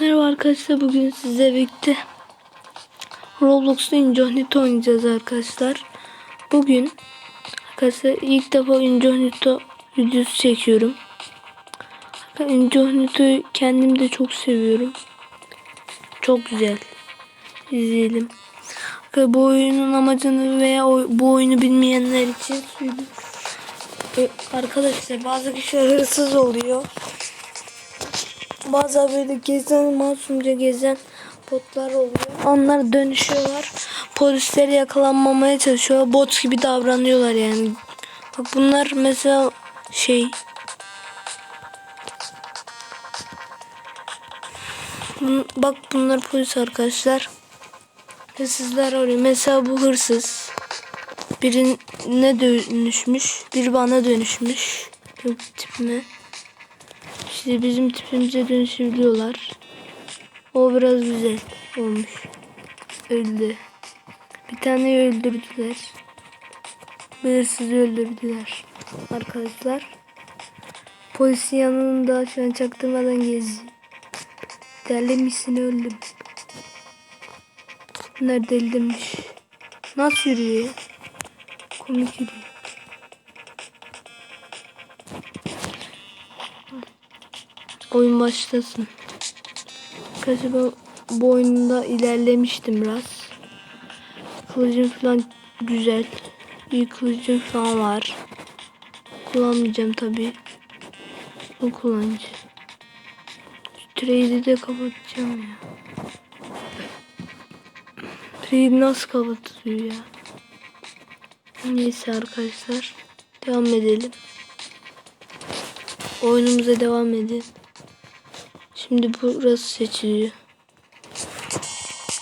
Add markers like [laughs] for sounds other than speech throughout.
Merhaba arkadaşlar bugün sizle birlikte Roblox'ta Incognito oynayacağız arkadaşlar. Bugün arkadaşlar ilk defa Incognito videosu çekiyorum. Incognito'yu kendim de çok seviyorum. Çok güzel. İzleyelim. Bu oyunun amacını veya bu oyunu bilmeyenler için söyleyeyim. Ee, Arkadaşlar bazı kişiler hırsız oluyor. Bazı böyle gezen masumca gezen botlar oluyor. Onlar dönüşüyorlar. Polisleri yakalanmamaya çalışıyor. Bot gibi davranıyorlar yani. Bak bunlar mesela şey Bak bunlar polis arkadaşlar. Hırsızlar arıyor. Mesela bu hırsız. Birine dönüşmüş. Bir bana dönüşmüş. Yok tipime. İşte bizim tipimize dönüşebiliyorlar. O biraz güzel olmuş. Öldü. Bir tane öldürdüler. Hırsızı öldürdüler. Arkadaşlar. Polisin yanında şu an çaktırmadan geziyor. Derlemişsin öldüm. Bunlar delirmiş. Nasıl yürüyor? Komik yürüyor. Oyun başlasın. Ben bu oyunda ilerlemiştim biraz. Kılıcım falan güzel. İyi kılıcım falan var. Kullanmayacağım tabi. Bu kullanıcı. Trade'i de kapatacağım ya. Trade nasıl kapatılıyor ya? Neyse arkadaşlar. Devam edelim. Oyunumuza devam edin. Şimdi burası seçiliyor.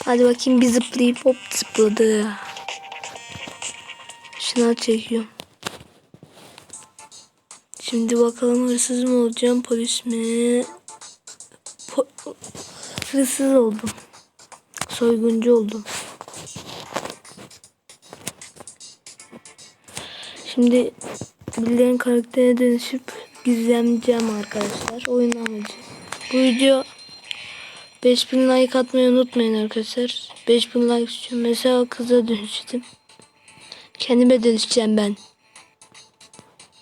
Hadi bakayım bir zıplayıp hop zıpladı. Şınav çekiyorum. Şimdi bakalım hırsız mı olacağım polis mi? Po hırsız oldum. Soyguncu oldum. Şimdi birilerinin karakterine dönüşüp gizleneceğim arkadaşlar. Oyun amacı. Bu video 5000 like atmayı unutmayın arkadaşlar. 5000 like istiyorum. Mesela kıza dönüştüm. Kendime dönüşeceğim ben.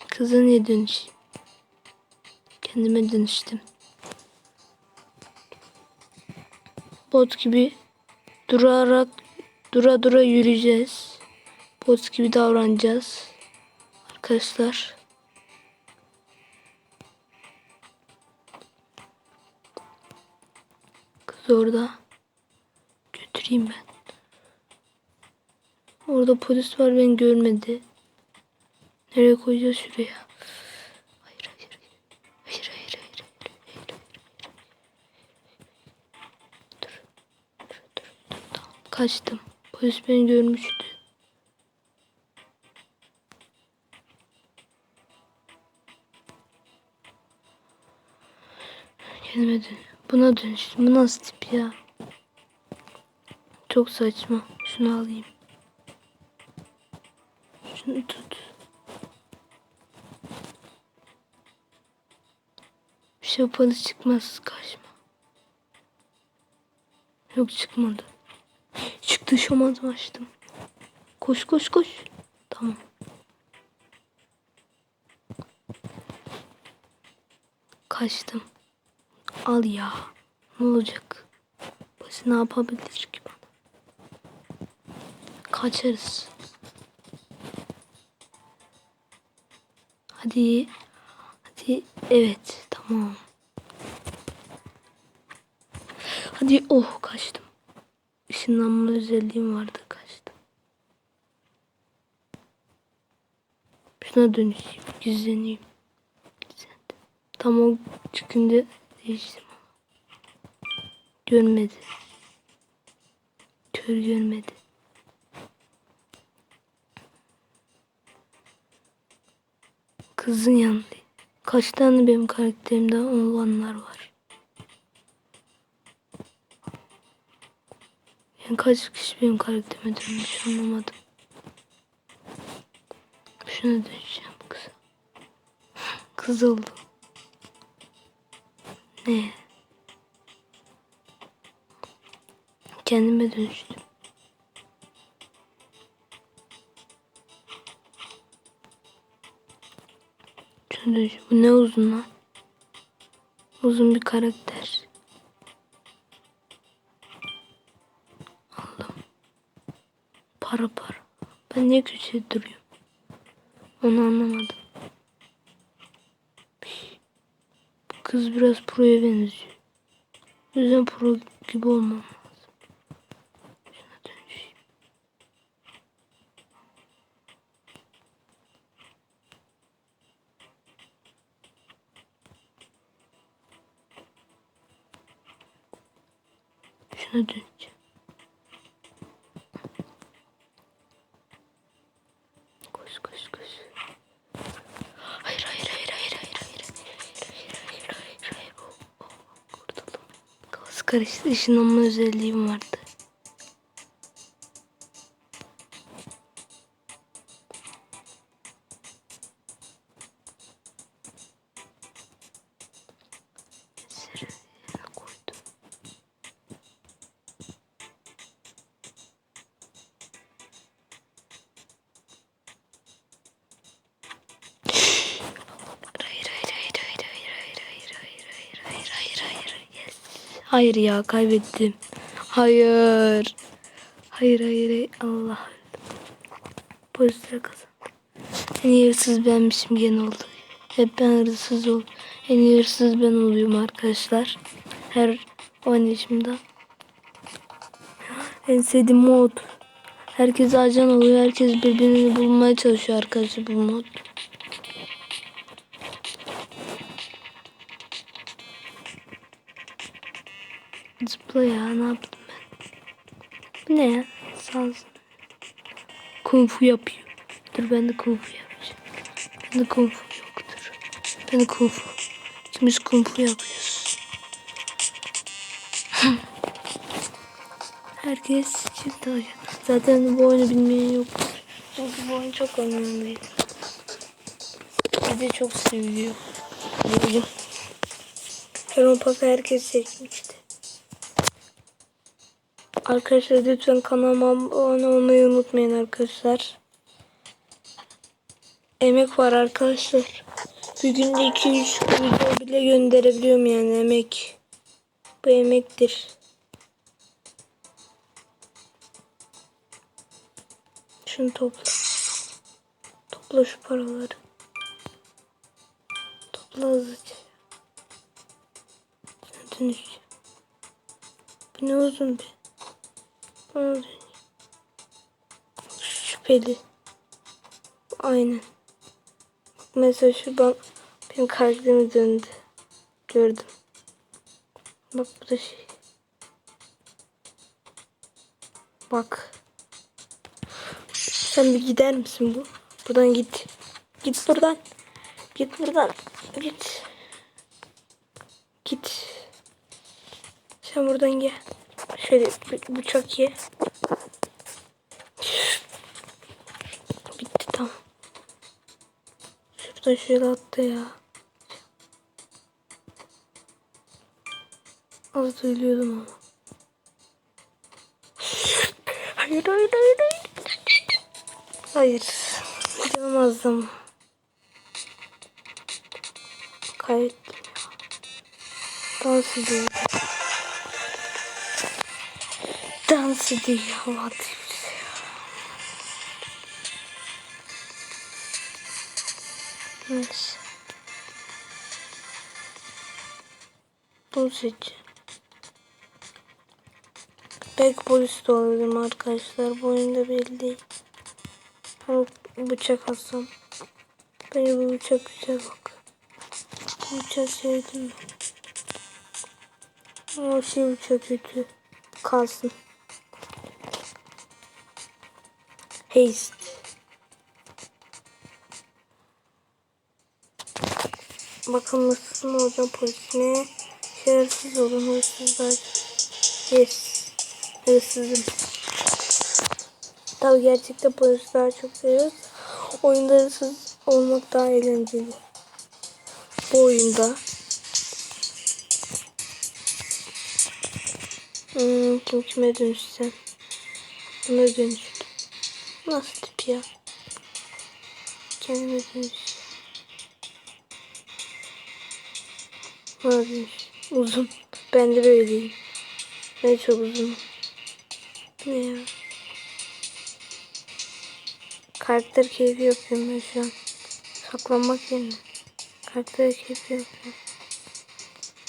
Kıza niye dönüşeyim? Kendime dönüştüm. Bot gibi durarak dura dura yürüyeceğiz. Bot gibi davranacağız. Arkadaşlar. Orada. Götüreyim ben. Orada polis var beni görmedi. Nereye koyacağız şuraya? Hayır hayır hayır. Hayır hayır hayır. hayır, hayır. Dur. Dur dur dur. Tamam. Kaçtım. Polis beni görmüştü. Kendime. Buna dönüştüm. Bu nasıl tip ya? Çok saçma. Şunu alayım. Şunu tut. Bir şey çıkmaz. Kaçma. Yok çıkmadı. Çıktı şomazımı açtım. Koş koş koş. Tamam. Kaçtım. Al ya. Ne olacak? Başı ne yapabilir ki bana? Kaçarız. Hadi. Hadi. Evet. Tamam. Hadi. Oh kaçtım. Işınlanma özelliğim vardı. Kaçtım. Şuna dönüşeyim. Gizleneyim. Gizlendim. Tam o çıkınca değiştim. Görmedi. Kör görmedi. Kızın yanında. Kaç tane benim karakterimde olanlar var. Yani kaç kişi benim karakterime dönmüş anlamadım. Şuna döneceğim kıza. [laughs] Kız oldu. Ne? Kendime dönüştüm. Şuna. Bu ne uzun lan? Uzun bir karakter. Allah'ım. Para para. Ben niye köşede duruyorum? Onu anlamadım. Kız biraz proya benziyor. O yüzden pro gibi olmam lazım. Şuna dönüşeyim. Şuna döneceğim. Karıştı ışınlanma özelliğim vardı. Hayır ya kaybettim. Hayır. Hayır hayır hayır Allah. Polisler kazandı. En hırsız benmişim gene oldu. Hep ben hırsız oldum. En hırsız ben oluyorum arkadaşlar. Her oynayışımda. En sevdiğim mod. Herkes ajan oluyor. Herkes birbirini bulmaya çalışıyor arkadaşlar bu mod. Zıpla ya ne yaptım ben? Bu ne ya? Sağ olsun. Kung fu yapıyor. Dur ben de kung fu yapacağım. Ben de kung fu yoktur. Ben de kung fu. İkimiz kung fu yapıyoruz. [laughs] Herkes çift alacak. Zaten bu oyunu bilmeyen yok. Çünkü bu oyun çok önemli. De çok. Bu oyun. Kemal Paka herkes çekmişti. Arkadaşlar lütfen kanalıma abone olmayı unutmayın arkadaşlar. Emek var arkadaşlar. Bir günde 2-3 video bile gönderebiliyorum yani emek. Bu emektir. Şunu topla. Topla şu paraları. Topla hızlıca. Dönüşeceğim. Bu ne uzun bir. Dönüyor. Şüpheli. Aynen. Mesela şu ben benim karakterime döndü. Gördüm. Bak bu da şey. Bak. Sen bir gider misin bu? Buradan git. Git buradan. Git buradan. Git. Git. Sen buradan gel. Şöyle bıçak ye. Bitti tamam. Şuradan şöyle attı ya. Az da ölüyordum ama. Hayır hayır hayır hayır. Hayır. Yapamazdım. Kaybettim. Dans ediyor. Dans ediyor. Hadi. Neyse. Bunu seçeceğim. Belki polis de olabilirim arkadaşlar. Bu oyunda belli değil. Bıçak alsam. Bence bu bıçak güzel bak. Bu bıçağı sevdim ben. Ama şey bıçak kötü. Kalsın. Haste. Bakalım nasıl mı olacağım polisine? Şerefsiz olun hırsızlar. Yes. Hırsızım. Tabii gerçekten polisler çok seviyoruz. Oyunda hırsız olmak daha eğlenceli. Bu oyunda. Hmm, kim kime dönüşsen. Buna dönüştü. Nasıl tip ya? Kendime dönüş. Dönüş. Uzun. Ben de böyleyim. Ben çok uzun. Ne ya? Karakter keyfi yapıyorum ben şu an. Saklanmak yerine. Karakter keyfi yapıyorum.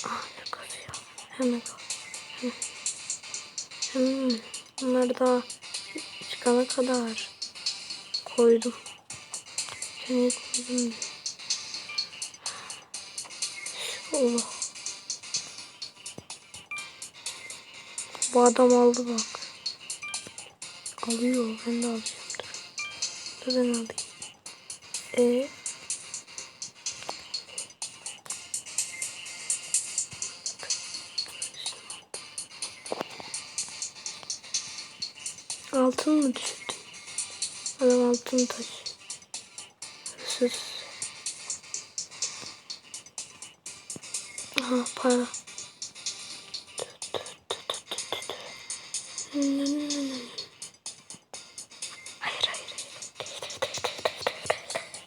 Ah ne kazıyor. Hemen kal. Hemen. Hmm, bunları da çıkana kadar koydum. Seni koydum. Allah. Bu adam aldı bak. Alıyor. Ben de alacağım. Dur. Dur ben alayım. E Altın mı düştü? Adam altın taş. Hırsız. Aha para. Hayır hayır.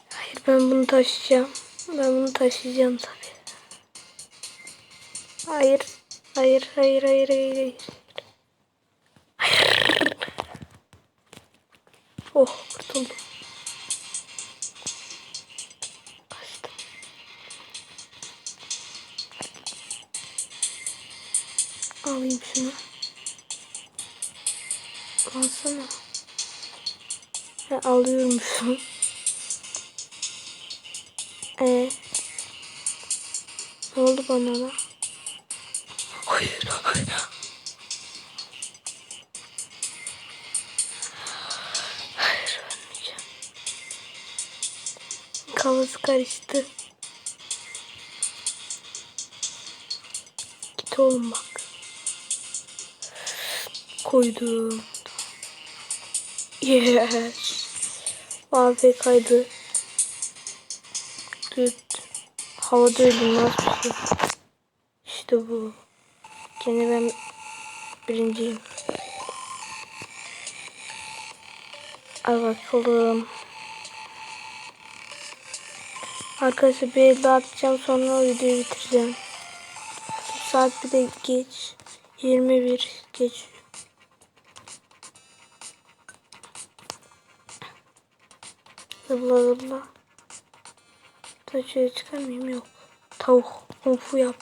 Hayır ben bunu taşıyacağım. Ben bunu taşıyacağım tabii. Hayır. Hayır hayır hayır hayır. hayır. Kurtuldum. Kaçtım. Alayım şunu. Alsana. Ha, alıyorum şunu. Ee, ne oldu bana da? Hayır. Hayır, Kafası karıştı. Git oğlum bak. Koydum. Yes. Abi kaydı. Düt. Havada öldüm nasıl şey. İşte bu. Gene ben birinciyim. Al bakalım. Arkadaşlar bir elde atacağım sonra videoyu bitireceğim. Saat bir de geç. 21 geç. Zıpla zıpla. Taşıya çıkarmayayım yok. Tavuk. Kung fu yap.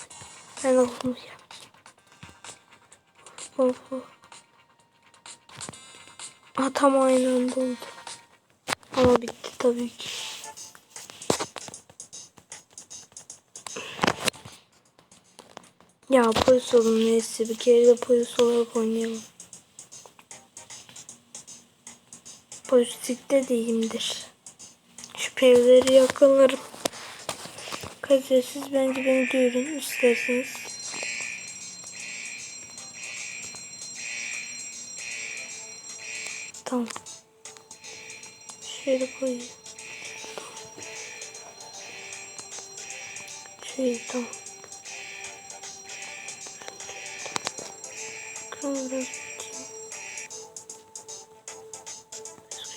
Ben de kung fu yap. Kung fu. Ha tam aynı anda oldu. Ama bitti tabii ki. Ya polis olun neyse bir kere de polis olarak oynayalım. Polislikte değilimdir. Şüphelileri yakalarım. Kadir siz bence beni görün isterseniz. Tamam. Şöyle koyayım. Şöyle tamam. Biraz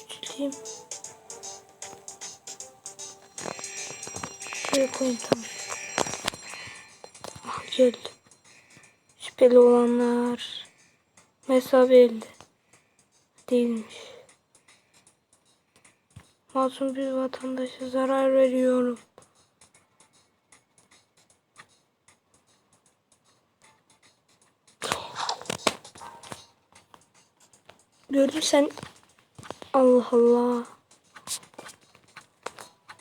küçüleyim. Şuraya koyayım tamam. Ah, geldi. Şüpheli olanlar. Mesafe elde. Değilmiş. Masum bir vatandaşa zarar veriyorum. Gördüm sen. Allah Allah.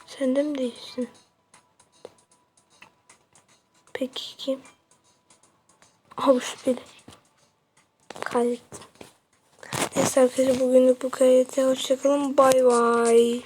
Sen de mi değilsin? Peki kim? Abi şüpheli. Kaybettim. Neyse arkadaşlar bugünlük bu kadar. Hoşçakalın. Bay bay.